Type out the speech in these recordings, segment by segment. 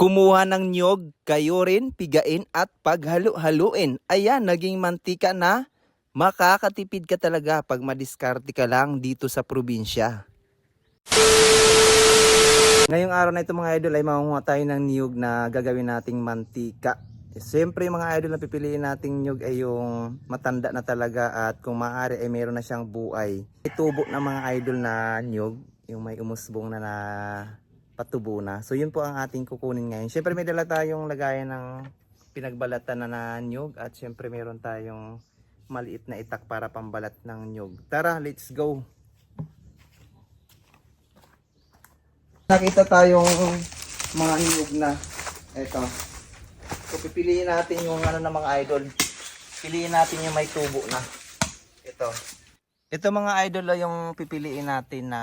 Kumuha ng nyog, kayo rin, pigain at paghalo-haluin. Ayan, naging mantika na. Makakatipid ka talaga pag madiskarte ka lang dito sa probinsya. Ngayong araw na ito mga idol ay mangunguha tayo ng niyog na gagawin nating mantika. Siyempre mga idol na pipiliin nating niyog ay yung matanda na talaga at kung maaari ay meron na siyang buay. Itubo ng mga idol na niyog, yung may umusbong na na patubo na. So yun po ang ating kukunin ngayon. Siyempre may dala tayong lagayan ng pinagbalatan na na niyog at siyempre meron tayong maliit na itak para pambalat ng niyog. Tara, let's go! Nakita tayong mga niyog na. Ito. So pipiliin natin yung ano ng mga idol. Piliin natin yung may tubo na. Ito. Ito mga idol oh, yung pipiliin natin na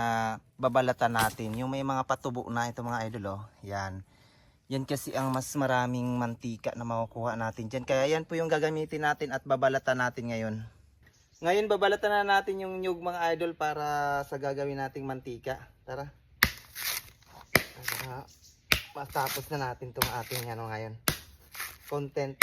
babalatan natin. Yung may mga patubo na ito mga idol oh. Yan. Yan kasi ang mas maraming mantika na makukuha natin dyan. Kaya yan po yung gagamitin natin at babalatan natin ngayon. Ngayon babalatan na natin yung nyug mga idol para sa gagawin nating mantika. Tara. Para matapos na natin itong ating ano ngayon. Content.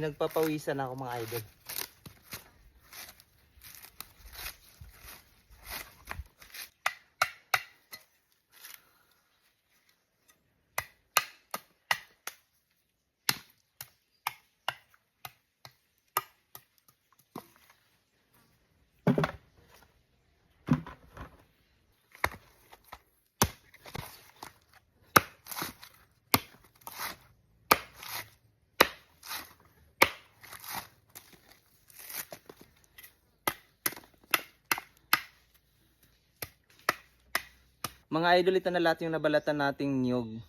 Pinagpapawisan ako mga idol. Mga idol, ito na lahat yung nabalatan nating niyog.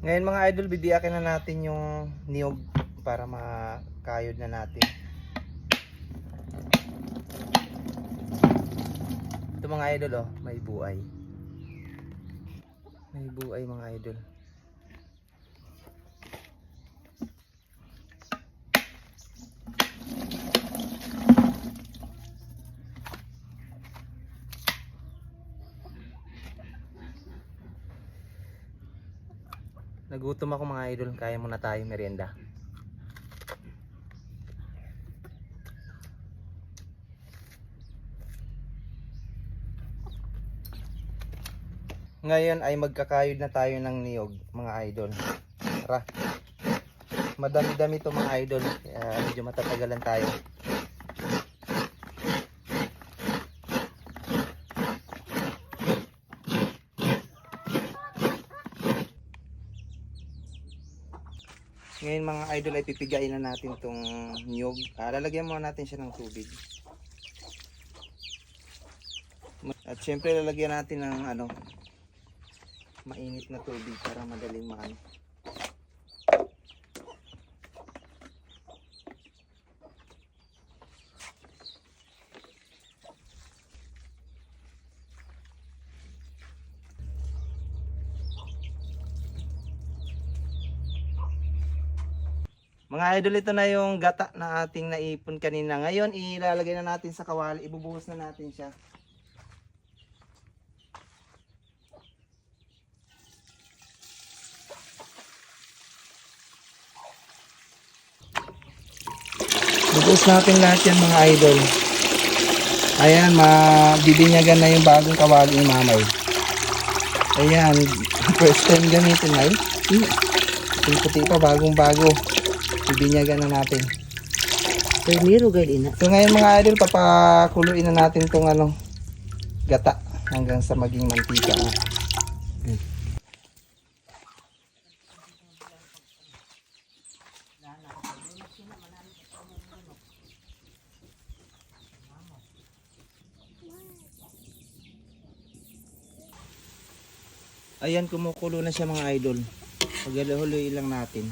Ngayon mga idol, bibiyakin na natin yung niyog para makayod na natin. Ito mga idol oh, may buay. May buay mga idol. Nagutom ako mga idol, kaya muna tayo merienda. Ngayon ay magkakayod na tayo ng niyog mga idol. Tara. Madami-dami to mga idol. Kaya medyo matatagalan tayo. Ngayon mga idol ay pipigain na natin tong niyog. Ah, lalagyan muna natin siya ng tubig. At syempre lalagyan natin ng ano mainit na tubig para madaling maano. Mga idol, ito na yung gata na ating naipon kanina. Ngayon, ilalagay na natin sa kawali. Ibubuhos na natin siya. Bubuhos natin lahat yan mga idol. Ayan, mabibinyagan na yung bagong kawali ni mamay. Ayan, first time gamitin na yun. Puti pa, bagong bago. Bibinyagan na natin. Primero gali na. So ngayon mga idol, papakuluin na natin tong ano, gata hanggang sa maging mantika na. Ayan, kumukulo na siya mga idol. Paghaluhuluin lang natin.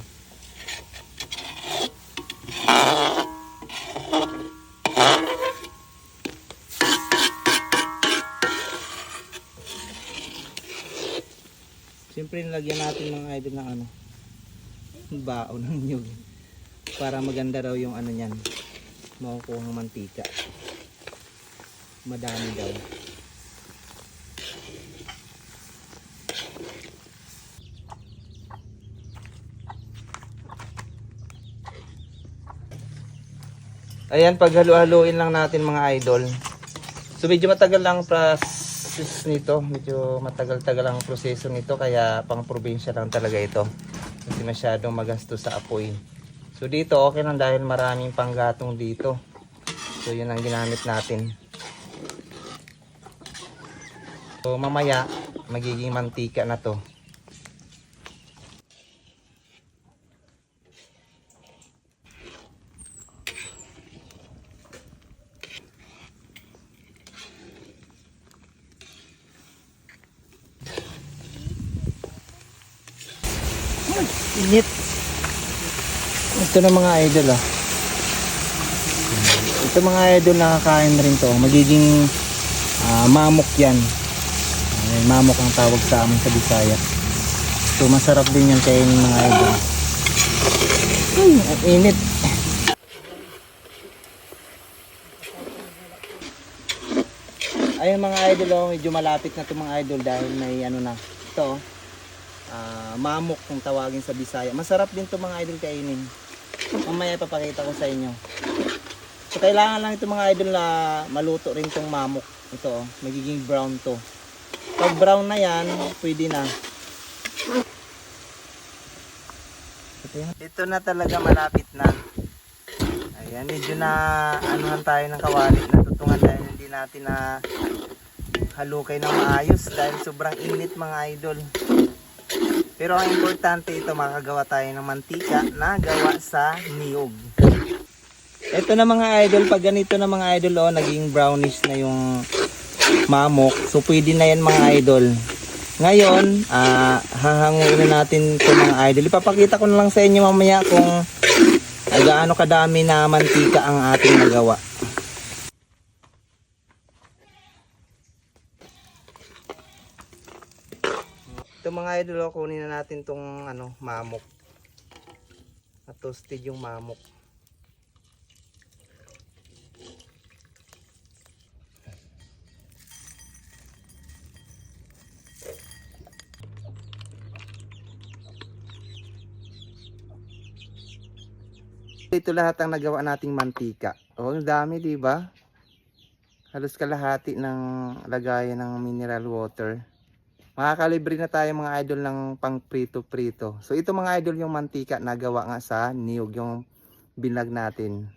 Siyempre nilagyan natin mga idol ng ano baon ng nyug para maganda raw yung ano niyan makukuha ng mantika. Madami daw. Ayan, paghalo-haloin lang natin mga idol. So medyo matagal lang process nito. Medyo matagal-tagal ang proseso nito kaya pang probinsya lang talaga ito. Kasi masyadong magasto sa apoy. So dito okay lang dahil maraming panggatong dito. So yun ang ginamit natin. So mamaya magiging mantika na to. Init. Ito na mga idol ah. Ito mga idol nakakain rin to. Magiging ah, mamok yan. Ay, mamok ang tawag sa amin sa Bisaya. So masarap din yan kainin mga idol. Ay, init. Ayun mga idol oh, medyo malapit na to mga idol dahil may ano na. Ito oh, ah, mamok kung tawagin sa Bisaya. Masarap din to mga idol kainin. Mamaya ipapakita ko sa inyo. So kailangan lang ito mga idol na maluto rin tong mamok. Ito oh, magiging brown to. Pag brown na yan, pwede na. Ito na talaga malapit na. Ayan, medyo na anuhan tayo ng kawali. Natutungan dahil hindi natin na halukay ng maayos dahil sobrang init mga idol. Pero ang importante ito makagawa tayo ng mantika na gawa sa niyog. Ito na mga idol, pag ganito na mga idol oh, naging brownish na yung mamok. So pwede na yan mga idol. Ngayon, ah hahanguin na natin ito mga idol. Ipapakita ko na lang sa inyo mamaya kung gaano kadami na mantika ang ating nagawa. Mga idol, oh, kunin na natin tong ano, mamok. At toasted yung mamok. Ito lahat ang nagawa nating mantika. Oh, ang dami, 'di ba? Halos kalahati ng lagayan ng mineral water. Makakalibre na tayo mga idol ng pang prito-prito. So ito mga idol yung mantika na gawa nga sa niyog yung binag natin.